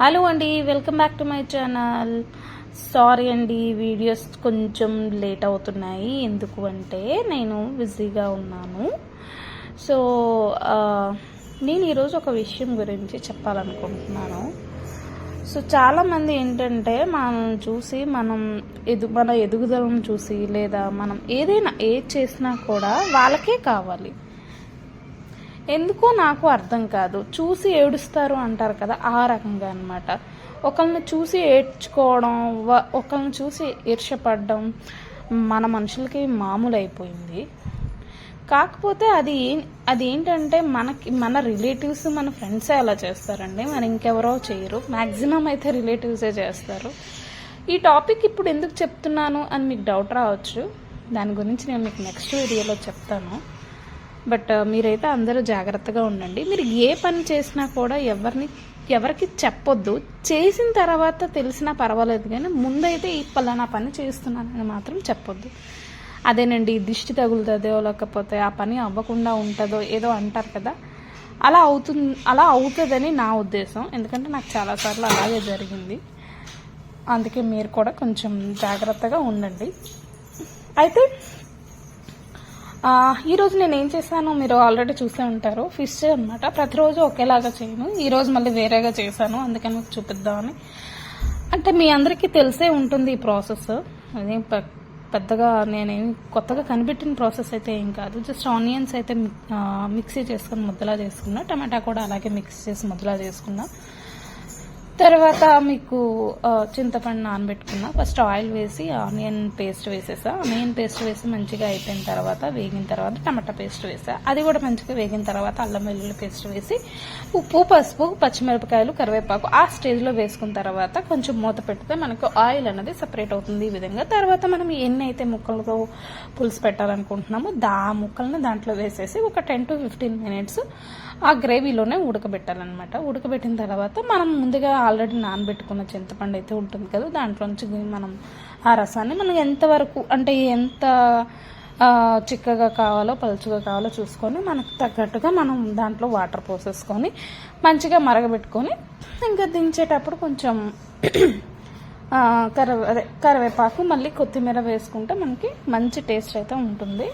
Hello అండి welcome back to my channel. Sorry అండి videos కొంచెం లేట్ అవుతున్నాయి. ఎందుకు అంటే నేను బిజీగా ఉన్నాను. సో నేను ఈరోజు ఒక విషయం గురించి చెప్పాలనుకుంటున్నాను. సో చాలామంది ఏంటంటే మనం చూసి మనం ఎదు మన ఎదుగుదలను చూసి లేదా మనం ఏదైనా ఏది చేసినా కూడా వాళ్ళకే కావాలి. ఎందుకో నాకు అర్థం కాదు. చూసి ఏడుస్తారు అంటారు కదా ఆ రకంగా అనమాట ఒకరిని చూసి ఏడ్చుకోవడం వ- ఒకరిని చూసి ఈర్షపడడం మన మనుషులకి మామూలు అయిపోయింది కాకపోతే అది ఏం- అది ఏంటంటే మనకి మన రిలేటివ్స్ మన ఫ్రెండ్సే అలా చేస్తారండి. మన ఇంకెవరో చేయరు. మ్యాక్సిమం అయితే రిలేటివ్సే చేస్తారు. ఈ టాపిక్ ఇప్పుడు ఎందుకు చెప్తున్నాను అని మీకు డౌట్ రావచ్చు. దాని గురించి నేను మీకు నెక్స్ట్ వీడియోలో చెప్తాను. బట్ మీరైతే అందరూ జాగ్రత్తగా ఉండండి. మీరు ఏ పని చేసినా కూడా ఎవరిని ఎవరికి చెప్పొద్దు. చేసిన తర్వాత తెలిసినా పర్వాలేదు కానీ ముందైతే ఈ పలానా పని చేస్తున్నానని మాత్రం చెప్పొద్దు. అదేనండి దిష్టి తగులుతుందో లేకపోతే ఆ పని అవ్వకుండా ఉంటుందో ఏదో అంటారు కదా. అలా అవుతుంది అలా అవుతుందని నా ఉద్దేశం. ఎందుకంటే నాకు చాలాసార్లు అలాగే జరిగింది. అందుకే మీరు కూడా కొంచెం జాగ్రత్తగా ఉండండి. అయితే ఈరోజు నేను ఏం చేశాను మీరు ఆల్రెడీ చూసే ఉంటారు. ఫిష్ అనమాట ప్రతిరోజు ఒకేలాగా చేయను. ఈరోజు మళ్ళీ వేరేగా చేశాను. అందుకని మీకు చూపిద్దామని. అంటే మీ అందరికీ తెలిసే ఉంటుంది ఈ ప్రాసెస్. అదే పెద్దగా నేనేమి కొత్తగా కనిపెట్టిన ప్రాసెస్ అయితే ఏం కాదు. జస్ట్ ఆనియన్స్ అయితే మిక్- మిక్సీ చేసుకుని ముద్దలా చేసుకున్నా. టమాటా కూడా అలాగే మిక్స్ చేసి ముద్దలా చేసుకున్నా. తర్వాత మీకు చింతపండు నానబెట్టుకున్నా. ఫస్ట్ ఆయిల్ వేసి ఆనియన్ పేస్ట్ వేసేసా. ఆనియన్ పేస్ట్ వేసి మంచిగా అయిపోయిన తర్వాత వేగిన తర్వాత టమాటా పేస్ట్ వేసా. అది కూడా మంచిగా వేగిన తర్వాత అల్లం వెల్లుల్లి పేస్ట్ వేసి ఉప్పు పసుపు పచ్చిమిరపకాయలు కరివేపాకు ఆ స్టేజ్లో వేసుకున్న తర్వాత కొంచెం మూత పెడితే మనకు ఆయిల్ అనేది సపరేట్ అవుతుంది ఈ విధంగా. తర్వాత మనం ఎన్ని అయితే ముక్కలతో పులుసు పెట్టాలనుకుంటున్నామో దా ముక్కలను దాంట్లో వేసేసి ఒక టెన్ టు ఫిఫ్టీన్ మినిట్స్ ఆ గ్రేవీలోనే ఉడకబెట్టాలన్నమాట. ఉడకబెట్టిన తర్వాత మనం ముందుగా ఆల్రెడీ నానబెట్టుకున్న చింతపండు అయితే ఉంటుంది కదా దాంట్లో నుంచి మనం ఆ రసాన్ని మనం ఎంతవరకు అంటే ఎంత చిక్కగా కావాలో పలుచుగా కావాలో చూసుకొని మనకు తగ్గట్టుగా మనం దాంట్లో వాటర్ పోసేసుకొని మంచిగా మరగబెట్టుకొని ఇంకా దించేటప్పుడు కొంచెం ఆ, కరివే అదే కరివేపాకు మళ్ళీ కొత్తిమీర వేసుకుంటే మనకి మంచి టేస్ట్ అయితే ఉంటుంది.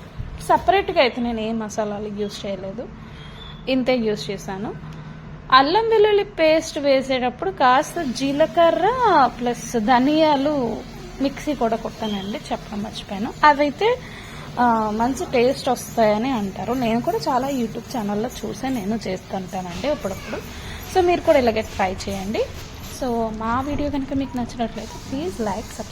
సపరేట్గా అయితే నేను ఏ మసాలాలు యూజ్ చేయలేదు. ఇంతే యూజ్ చేశాను. అల్లం వెల్లుల్లి పేస్ట్ వేసేటప్పుడు కాస్త జీలకర్ర ప్లస్ ధనియాలు మిక్సీ కూడా కొట్టానండి చెప్పడం మర్చిపోయాను. అవైతే మంచి టేస్ట్ వస్తాయని అంటారు. నేను కూడా చాలా యూట్యూబ్ ఛానల్లో చూసే నేను చేస్తుంటానండి అప్పుడప్పుడు సో మీరు కూడా ఇలాగే ట్రై చేయండి. సో మా వీడియో కనుక మీకు నచ్చినట్లయితే ప్లీజ్ లైక్ సబ్స్క్రైబ్